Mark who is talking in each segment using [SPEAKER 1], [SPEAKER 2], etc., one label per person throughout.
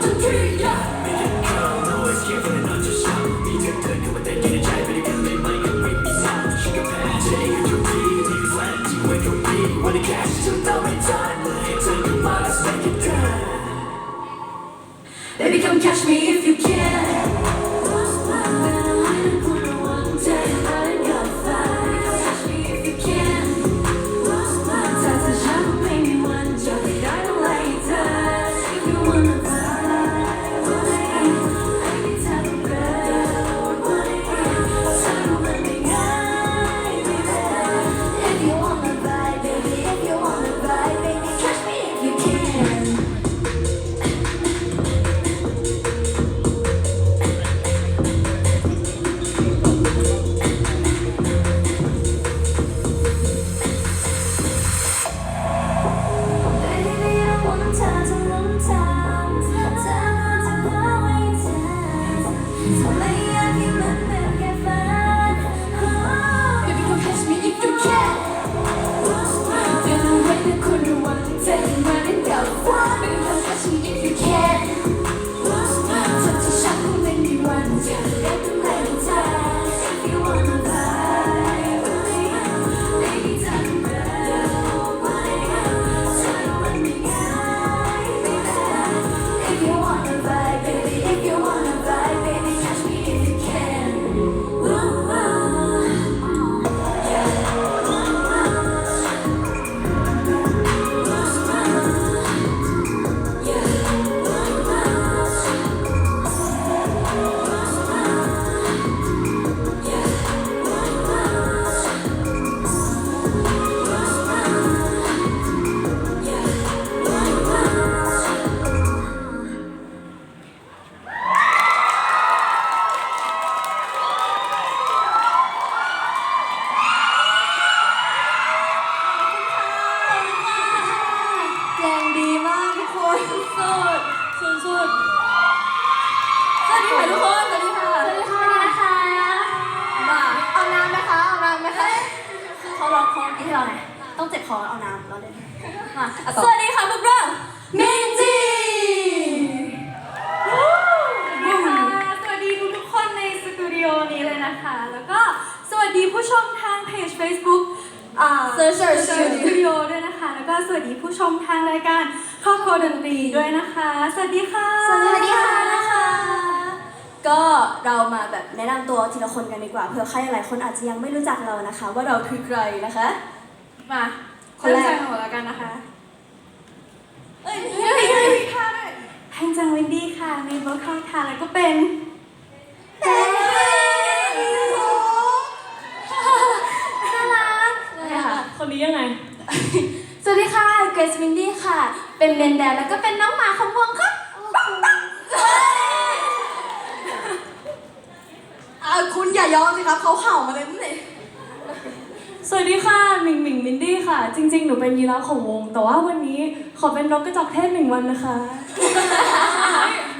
[SPEAKER 1] to one, two, three, you. ทุกคนสวัสดีค่ะ
[SPEAKER 2] สวัสดีค่ะนะคะ
[SPEAKER 1] มา
[SPEAKER 2] เอาน้ำไหมคะเอาน้ำไหมคะ
[SPEAKER 1] คือเขาร้องคอที่เราไงต้องเจ็บคอเอาน้ำเราเล่นมา
[SPEAKER 2] อะต่อ
[SPEAKER 1] สวัสดีค่ะพวกเรา
[SPEAKER 2] มินจี
[SPEAKER 3] นะคะสวัสดีทุกๆคนในสตูดิโอนี้เลยนะคะ แล้วก็สวัสดีผู้ชมทางเพจ Facebook อ่า
[SPEAKER 1] เซอร์เซอร์ส
[SPEAKER 3] ส
[SPEAKER 1] ตู
[SPEAKER 3] ตู
[SPEAKER 1] ดิโอ
[SPEAKER 3] ดิโอด้วยนะคะ แล้วก็สวัสดีผู้ชมทางรายการครอบครัวดนตรีด้วยนะคะ สวัสดีค่ะ
[SPEAKER 1] สวัสดีค่ะนะคะ ก็เรามาแบบแนะนำตัวทีละคนกันดีกว่าเผื่อใครหลายคนอาจจะยังไม่รู้จักเรานะคะ ว่าเราคือใครนะคะ
[SPEAKER 3] มา
[SPEAKER 1] คนแรก
[SPEAKER 3] เริ่มจากหนูแล้วกันนะคะ
[SPEAKER 1] เอ้ย
[SPEAKER 3] เฮ้ยเฮ้ยค่ะด้วยแฮงจังวินดี้ค่ะเมนโบคอลค่ะแล้วก็เป็น
[SPEAKER 1] เฮ้ย
[SPEAKER 2] น่ารัก
[SPEAKER 1] เนี่ยค่ะ
[SPEAKER 3] คนนี้ยังไง
[SPEAKER 2] สวัสดีค่ะเกรซมินดี้ค่ะ เป็นเมนแดนแล้วก็เป็นน้องหมาของวงค่ะ
[SPEAKER 1] อะคุณอย่ายอมสิครับเขาเห่ามาเลยนั่นเอง
[SPEAKER 4] สวัสดีค่ะหมิงหมิงมินดี้ค่ะ จริง ๆ หนูเป็นยีราฟของวง แต่ว่าวันนี้ขอเป็นนกกระจอกเทศหนึ่งวันนะคะ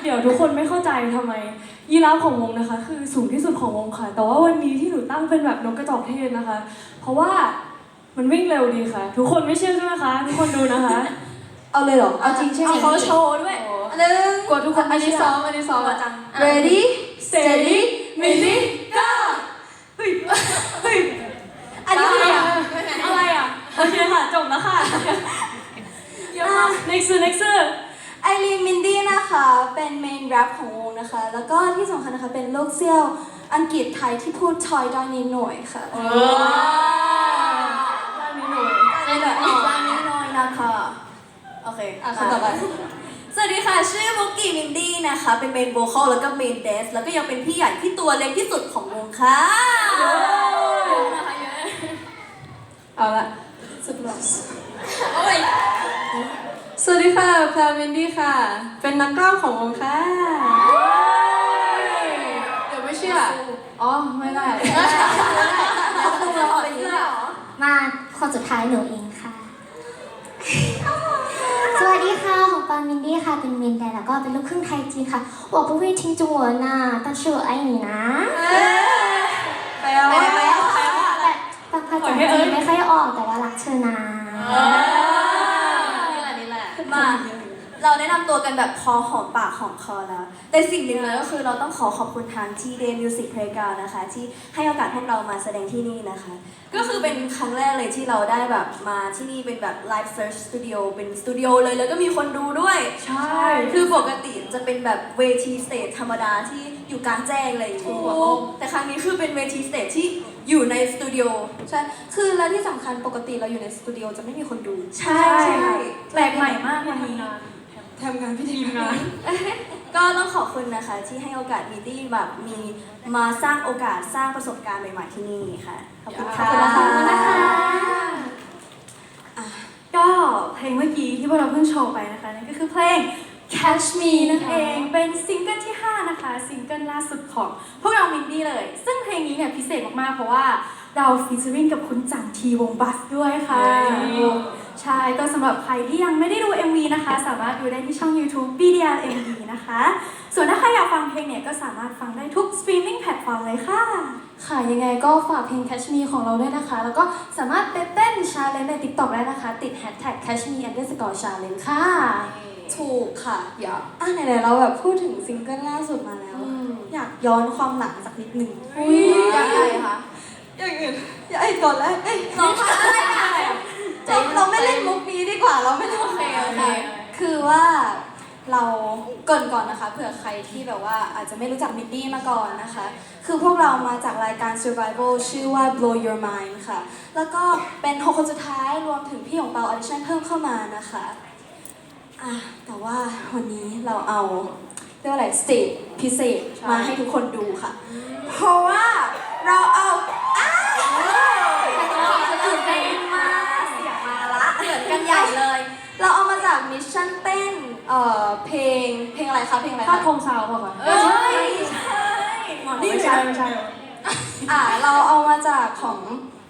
[SPEAKER 4] เดี๋ยวทุกคนไม่เข้าใจทำไมยีราฟของวงนะคะ คือสูงที่สุดของวงค่ะ แต่ว่าวันนี้ที่หนูตั้งเป็นแบบนกกระจอกเทศนะคะ เพราะว่ามันวิ่งเร็วดีค่ะ ทุกคนไม่เชื่อใช่ไหมคะทุกคนดูนะคะ
[SPEAKER 2] เอาเลยเหรอเอาจริงใช่ไหม
[SPEAKER 1] เอาเขาโชว์ด้วย
[SPEAKER 2] หนึ่ง
[SPEAKER 4] กลัวทุกคน
[SPEAKER 2] อั
[SPEAKER 4] ไม่
[SPEAKER 2] น
[SPEAKER 4] เชื่
[SPEAKER 2] นี้
[SPEAKER 4] อ
[SPEAKER 2] ซ้อมอันนี้ซ้อม
[SPEAKER 1] จัง
[SPEAKER 2] ready steady
[SPEAKER 4] มินดี้ก้า
[SPEAKER 3] เฮ้ยเฮ้ย
[SPEAKER 2] อันนี้คือ
[SPEAKER 4] อะไรอะโอเคค่ะจบแล้วค่ะเยอะมาก next next
[SPEAKER 2] ไอรีนมินดี้นะคะ เป็นเมนแรปของวงนะคะ แล้วก็ที่สำคัญนะคะเป็นโลกเซี่ยวอังกฤษไทยที่พูดทอยได้นิดหน่อยค่ะ
[SPEAKER 4] ด้านนี้หนู
[SPEAKER 2] ได้หน่อย
[SPEAKER 1] อีกด้านนี้หน้อยนะคะ โอเค
[SPEAKER 2] อะคนต่อไป
[SPEAKER 1] สวัสดีค่ะ ชื่อมุกกี้มินดี้นะคะ เป็นเมนโวคอลแล้วก็เมนเดส แล้วก็ยังเป็นพี่ใหญ่ที่ตัวเล็กที่สุดของวงค่ะเยอะนะคะเยอะ
[SPEAKER 2] เอาละสุดหล่อ
[SPEAKER 1] โอ้ย
[SPEAKER 2] สวัสดีค่ะแพรวินดี้ค่ะ เป็นนักกล้ามของวงค่ะ เดี๋ยวไม่เชื่อ อ๋อ ไม่ได้
[SPEAKER 1] แล้วคือเราเป็นเพื่อนเหรอ
[SPEAKER 5] มาคนสุดท้ายหนูเองค่ะส วัสดีค่ะ ของปามินดี้ค่ะ เป็นมินแต่แล้วก็เป็นลูกครึ่งไทยจีนค่ะหัวประเวทิงจัวนน่า
[SPEAKER 2] ตั้งชื่อ
[SPEAKER 1] ไอ้หนีนะแปลว่าแปลว่า
[SPEAKER 5] แบบภาษาจีนไม่ค่อยออกแต่ว่ารักเธอนะ
[SPEAKER 1] เราแนะนำตัวกันแบบพอหอมปากหอมคอแล้ว แต่สิ่งหนึ่งเลยก็คือเราต้องขอขอบคุณทางที่ Day Music Playground นะคะ ที่ให้โอกาสพวกเรามาแสดงที่นี่นะคะ ก็คือเป็นครั้งแรกเลยที่เราได้แบบมาที่นี่เป็นแบบ Live Search Studio เป็นสตูดิโอเลยแล้วก็มีคนดูด้วย
[SPEAKER 4] ใช่
[SPEAKER 1] คือปกติจะเป็นแบบเวทีสเตจธรรมดาที่อยู่กลางแจ้งอะไรอย่างเงี้ยแต่ครั้งนี้คือเป็นเวทีสเตจที่อยู่ในสตูดิโอ
[SPEAKER 2] ใช่ คือแล้วที่สำคัญปกติเราอยู่ในสตูดิโอจะไม่มีคนดู
[SPEAKER 1] ใช่
[SPEAKER 3] แปลกใหม่มากวันนี้
[SPEAKER 2] ทำงานพิธี
[SPEAKER 4] ทีมงาน
[SPEAKER 1] ก็ต้องขอบคุณนะคะ ที่ให้โอกาสมีที่แบบมีมาสร้างโอกาสสร้างประสบการณ์ใหม่ๆที่นี่ค่ะ ขอบคุณค่ะ
[SPEAKER 2] ขอบคุณนะคะ
[SPEAKER 3] ก็เพลงเมื่อกี้ที่พวกเราเพิ่งโชว์ไปนะคะนั่นก็คือเพลง Catch Me นั่นเองเป็นซิงเกิลที่ 5 นะคะ ซิงเกิลล่าสุดของพวกเรามินดี้เลย ซึ่งเพลงนี้เนี่ยพิเศษมากๆ เพราะว่าเราฟีเจอริงกับคุณจังทีวงบัสด้วยค่ะ ใช่ก็สำหรับใครที่ยังไม่ได้ดู MV นะคะ สามารถดูได้ที่ช่อง YouTube BDR MV นะคะ ส่วนถ้าใครอยากฟังเพลงเนี่ย ก็สามารถฟังได้ทุกสตรีมมิ่งแพลตฟอร์มเลยค่ะ
[SPEAKER 2] ค่ะ ยังไงก็ฝากเพลง Catch Me ของเราด้วยนะคะ แล้วก็สามารถไปเต้นชาเลนใน TikTok ได้นะคะ ติด hashtag Catch Me underscore challenge ค่ะ
[SPEAKER 1] ถูกค่ะ
[SPEAKER 2] อย่า
[SPEAKER 6] อะไหนๆเราแบบพูดถึงซิงเกิลล่าสุดมาแล้วอยากย้อนความหลังสักนิดหนึ่ง
[SPEAKER 2] อุ้ย
[SPEAKER 1] ยังไงคะ
[SPEAKER 6] อย่างอื่นอย่าไอ้ก่อนแล้วเอ้ย
[SPEAKER 1] น้องคะอะไรอะไร
[SPEAKER 6] เราเราไม่เล่นมุกนี้ดีกว่าเราไม่เล่น
[SPEAKER 1] โอเคโอเค
[SPEAKER 6] คือว่าเราเกรินก่อนนะคะเผื่อใครที่แบบว่าอาจจะไม่รู้จักมิดดี้มาก่อนนะคะ คือพวกเรามาจากรายการ Survival ชื่อว่า Blow Your Mind ค่ะ แล้วก็เป็นหกคนสุดท้ายรวมถึงพี่ของเปาออดิชั่นเพิ่มเข้ามานะคะอะแต่ว่าวันนี้เราเอาเรียกว่าอะไรสเตจพิเศษมาให้ทุกคนดูค่ะ เพราะว่าเราเอาอ้า
[SPEAKER 1] กันใหญ่เลย
[SPEAKER 6] เราเอามาจากมิชชั่นเต้นเอ่อเพลงเพลงอะไรคะเพลงอะไร
[SPEAKER 4] ถ้า
[SPEAKER 6] คะ
[SPEAKER 4] ทงซาวป่ะคะ
[SPEAKER 1] เอ้ยใช่หมอนี่
[SPEAKER 4] ไม่
[SPEAKER 1] ไม่
[SPEAKER 4] ใช่
[SPEAKER 1] ใช่
[SPEAKER 4] ไม่ใช่
[SPEAKER 6] อ่าเราเอามาจากของ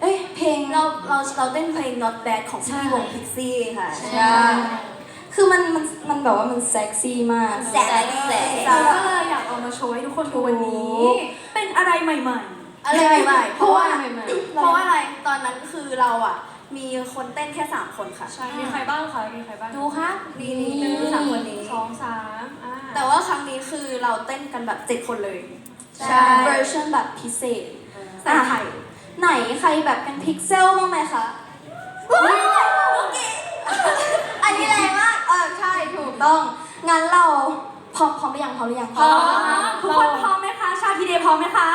[SPEAKER 6] เอ้ยเพลง
[SPEAKER 1] เราเราเราเต้นเพลง not bad ของพี่วง Pixie ค่ะ
[SPEAKER 6] ใช่คือมันมันมันแบบว่ามันเซ็กซี่มาก
[SPEAKER 1] แสกแสก
[SPEAKER 3] เราก็เลยอยากเอามาโชว์ให้ทุกคนดูวันนี้ เป็นอะไรใหม่
[SPEAKER 1] อะไรใหม่ๆเพราะว่า
[SPEAKER 6] ใหม่ๆ
[SPEAKER 1] เพราะว่าอะไรตอนนั้นคือเราอะ มีคนเต้นแค่สามคนค่ะ
[SPEAKER 4] มีใครบ้างคะ มีใครบ้าง
[SPEAKER 1] ดูค่ะนี่นี่คือสามคนนี้
[SPEAKER 4] สองสามอ่า
[SPEAKER 1] แต่ว่าครั้งนี้คือเราเต้นกันแบบเจ็ดคนเลย
[SPEAKER 6] ใช่เวอร์ชันแบบพิเศษ
[SPEAKER 1] ใส่ไข่
[SPEAKER 6] ไหนใครแบบเป็นพิกเซลบ้างไหมคะอันนี้แรงมาก เออใช่ถูกต้อง งั้นเราพร้อมพร้อมหรือยังพร้อมหรือยัง
[SPEAKER 3] ๆพร้อมทุกคนพร้อมไหมคะ ชาพีเดย์พร้อมไหมคะ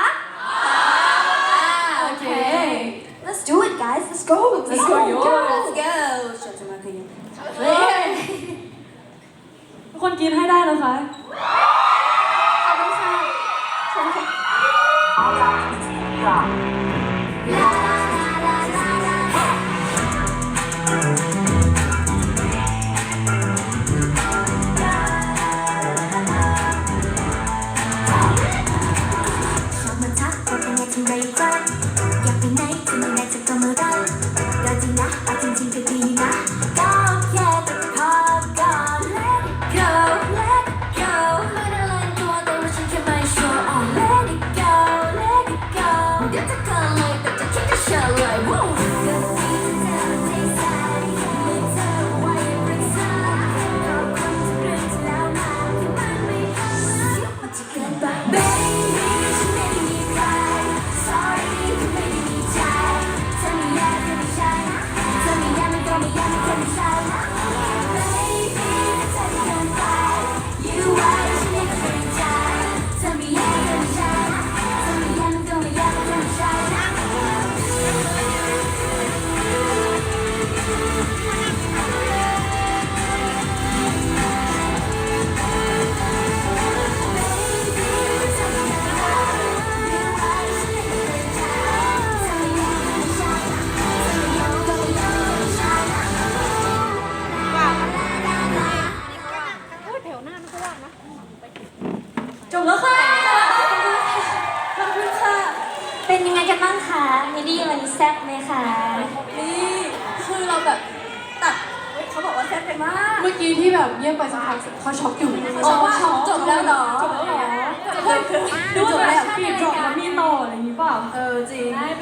[SPEAKER 6] โอเค let's do it guys let's go let's go
[SPEAKER 1] let's go ฉันจะมาคืน
[SPEAKER 4] ทุกคนกินให้ได้นะคะ
[SPEAKER 6] ขอบคุณค่ะขอบคุณค่ะ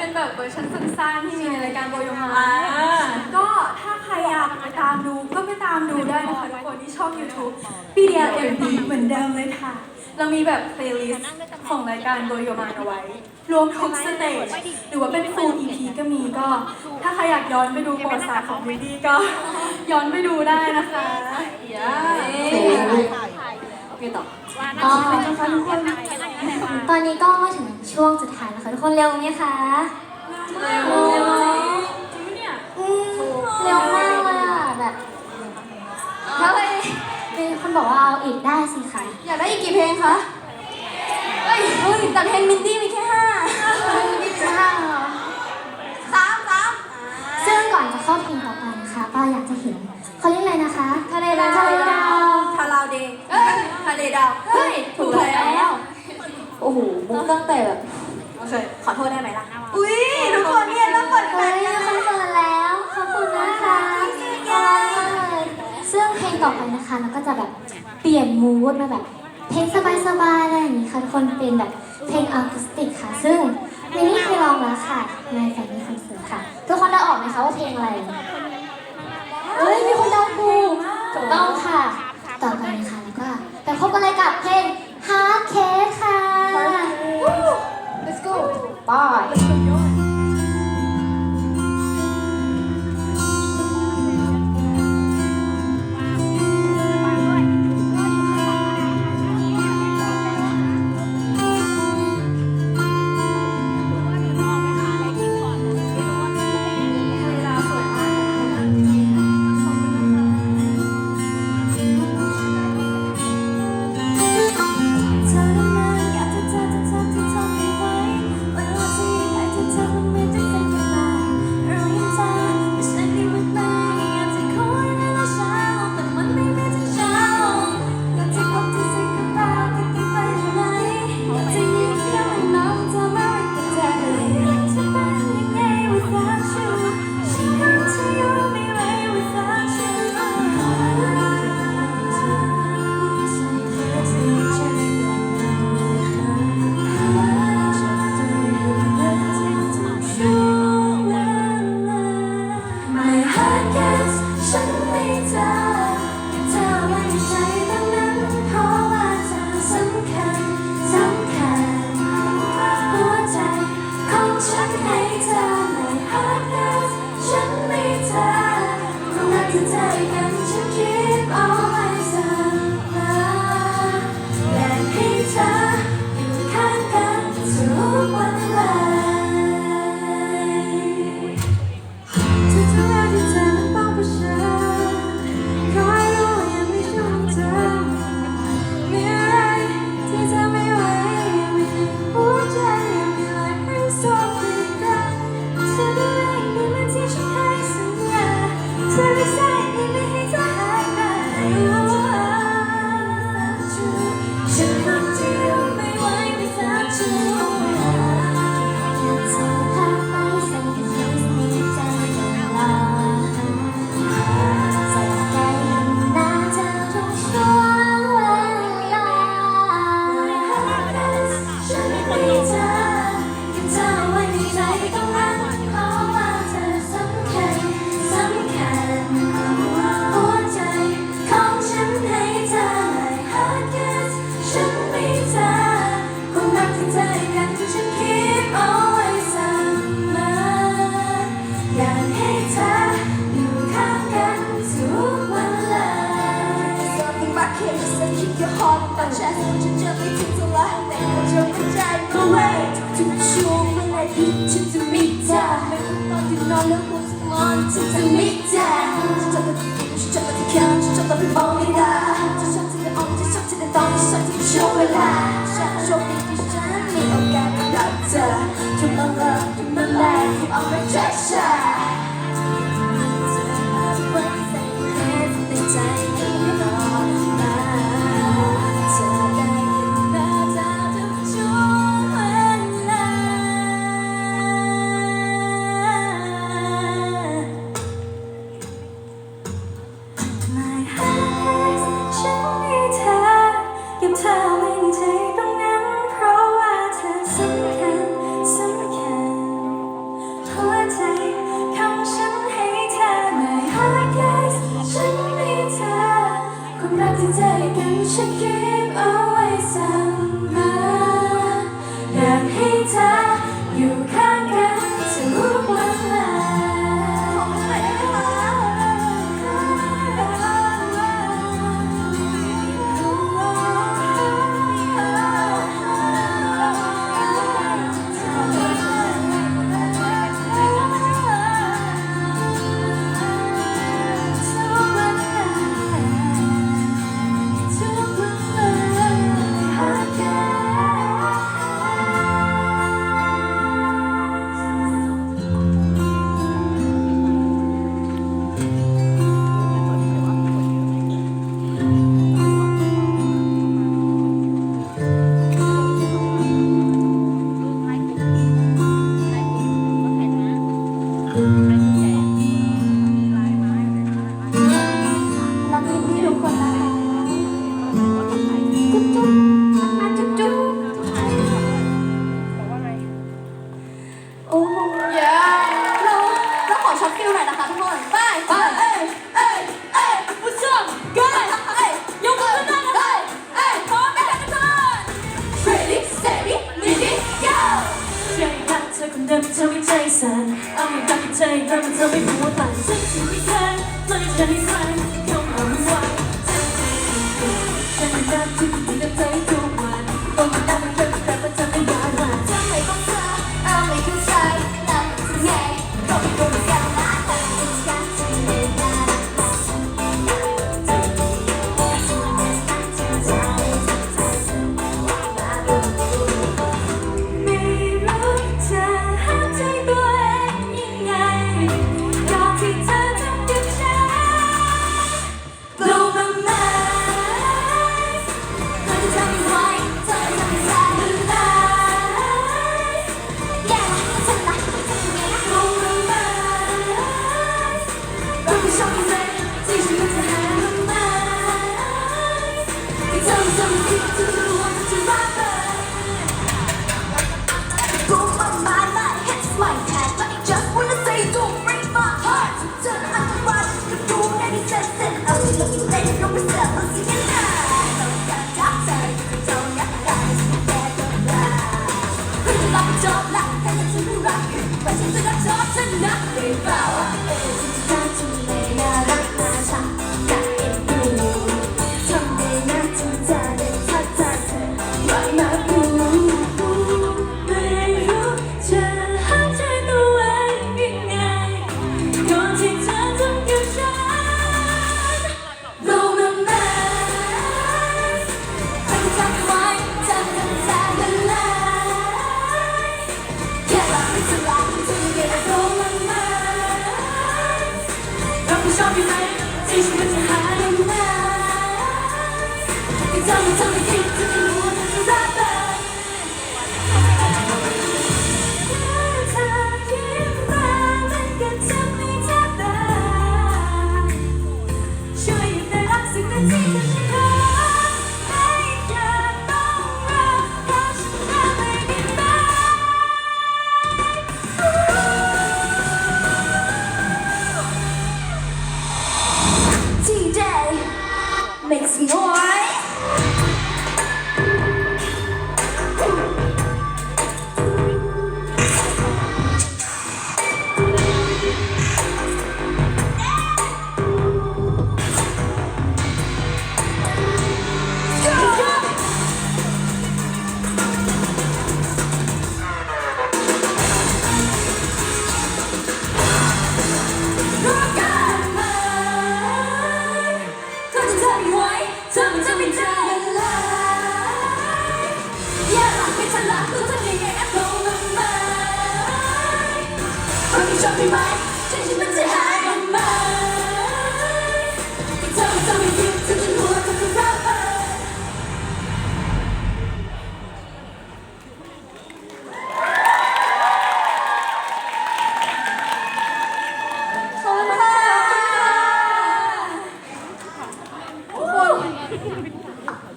[SPEAKER 5] เป็นแบบ
[SPEAKER 1] เว
[SPEAKER 3] อ
[SPEAKER 1] ร์
[SPEAKER 3] ชันสั้นๆ ที่มีในรายการโบโยมา
[SPEAKER 1] อ่า
[SPEAKER 3] ก็ถ้าใครอยากไปตามดูก็ไปตามดูได้นะคะทุกคนที่ช่อง YouTube BDLMD เหมือนเดิมเลยค่ะ เรามีแบบเพลย์ลิสต์ของรายการโบโยมาเอาไว้ รวมทุกสเตจหรือว่าเป็น full EP ก็มีก็ ถ้าใครอยากย้อนไปดูประวัติศาสตร์ของวินดี้ก็ ย้อนไปดูได้นะคะ
[SPEAKER 1] โอเคต่อ
[SPEAKER 5] อ๋อตอนนี้ก็มาถึงช่วงสุดท้ายแล้วค่ะทุกคนเร็วไหมคะ
[SPEAKER 3] เร็ว
[SPEAKER 5] เร็วอืมเร็วมากเลยอะแบบเฮ้ยมีคนบอกว่าเอาอีกได้สิคะ
[SPEAKER 6] อยากได้อีกกี่เพลงคะเฮ้ยเฮ้ยแต่เพลง แต่
[SPEAKER 1] แบ
[SPEAKER 6] บ
[SPEAKER 1] โอเค ขอโทษได้ไหมล่ะ
[SPEAKER 6] อุ้ยทุกคนเนี่ยต้องกด
[SPEAKER 5] เฮ้
[SPEAKER 6] แฟน
[SPEAKER 5] ย
[SPEAKER 6] กัน
[SPEAKER 5] คอนเสิร์ตแล้วขอบคุณนะคะน่ารักมากเลยซึ่งเพลงต่อไปนะคะเราก็จะแบบเปลี่ยนมูดมาแบบเพลงสบายๆอะไรอย่างนี้ค่ะทุกคนเป็นแบบเพลงอะคูสติกค่ะ ซึ่งมินนี่เคยลองแล้วค่ะในแฟนมีคอนเสิร์ตค่ะ ทุกคนเดาออกไหมคะว่าเพลงอะไรเฮ้ยมีคนเดาถูกถูกต้องค่ะ ต่อไปนะคะแล้วก็ไปพบกันเลยกับเพลง 在 ฉันจะไม่แจ้งฉันจะต้องกินฉันจะ
[SPEAKER 2] ต้องแข็ง
[SPEAKER 4] ฉันจะต้อ
[SPEAKER 5] งมองไม่ได้ฉันจะ
[SPEAKER 2] ต้องออกฉัน
[SPEAKER 5] จะต้องต้องฉันจะช่วยเวลาฉันโชคดีที่ฉันมี
[SPEAKER 2] โอกา
[SPEAKER 5] ส
[SPEAKER 2] ได้
[SPEAKER 5] รัก
[SPEAKER 2] เธอ
[SPEAKER 5] You my love, you my life, you are my treasure. Every time. together.
[SPEAKER 6] 他们朝被迫转身准备 nothing about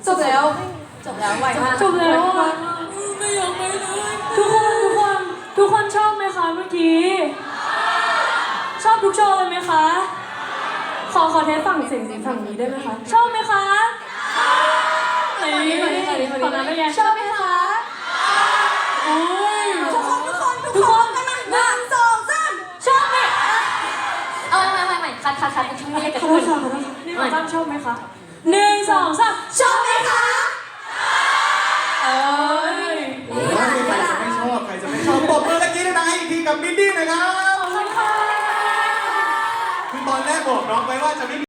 [SPEAKER 6] จบแล้ว
[SPEAKER 1] จบแล้วไวมาก
[SPEAKER 4] จบแล้วอะทุกคนทุกคนทุกคนชอบไหมคะเมื่อกี้ ชอบทุกโชว์เลยไหมคะ ขอขอเทสฝั่งเสียงฝั่งนี้ได้ไหมคะ ชอบไหมคะนี่ขอน้ำได้ยัง
[SPEAKER 6] ชอบไหมคะ
[SPEAKER 4] อุ้ย
[SPEAKER 6] ทุกคนทุกคนทุก
[SPEAKER 4] ทุก
[SPEAKER 6] ค
[SPEAKER 4] คนน
[SPEAKER 6] กันมาหนึ่งสองสาม
[SPEAKER 4] ชอบไหม
[SPEAKER 1] เอาไม่ไม่ไม่ไม่คัดคัดคัดทั้งนี้กัน
[SPEAKER 4] ขอโทษค่ะขอโทษค่ะนี่หมาตั้งชอบไหมคะ หนึ่งสองสาม
[SPEAKER 6] ชอบไหมคะ
[SPEAKER 4] เอ้ย
[SPEAKER 7] โอ้ยใครจะไม่ชอบใครจะไม่ชอบปรบมือตะกี้ด้วยนะอีกทีกับมินดี้นะครับ
[SPEAKER 4] ขอบคุณค่ะ
[SPEAKER 7] คือตอนแรกบอกน้องไว้ว่าจะไม่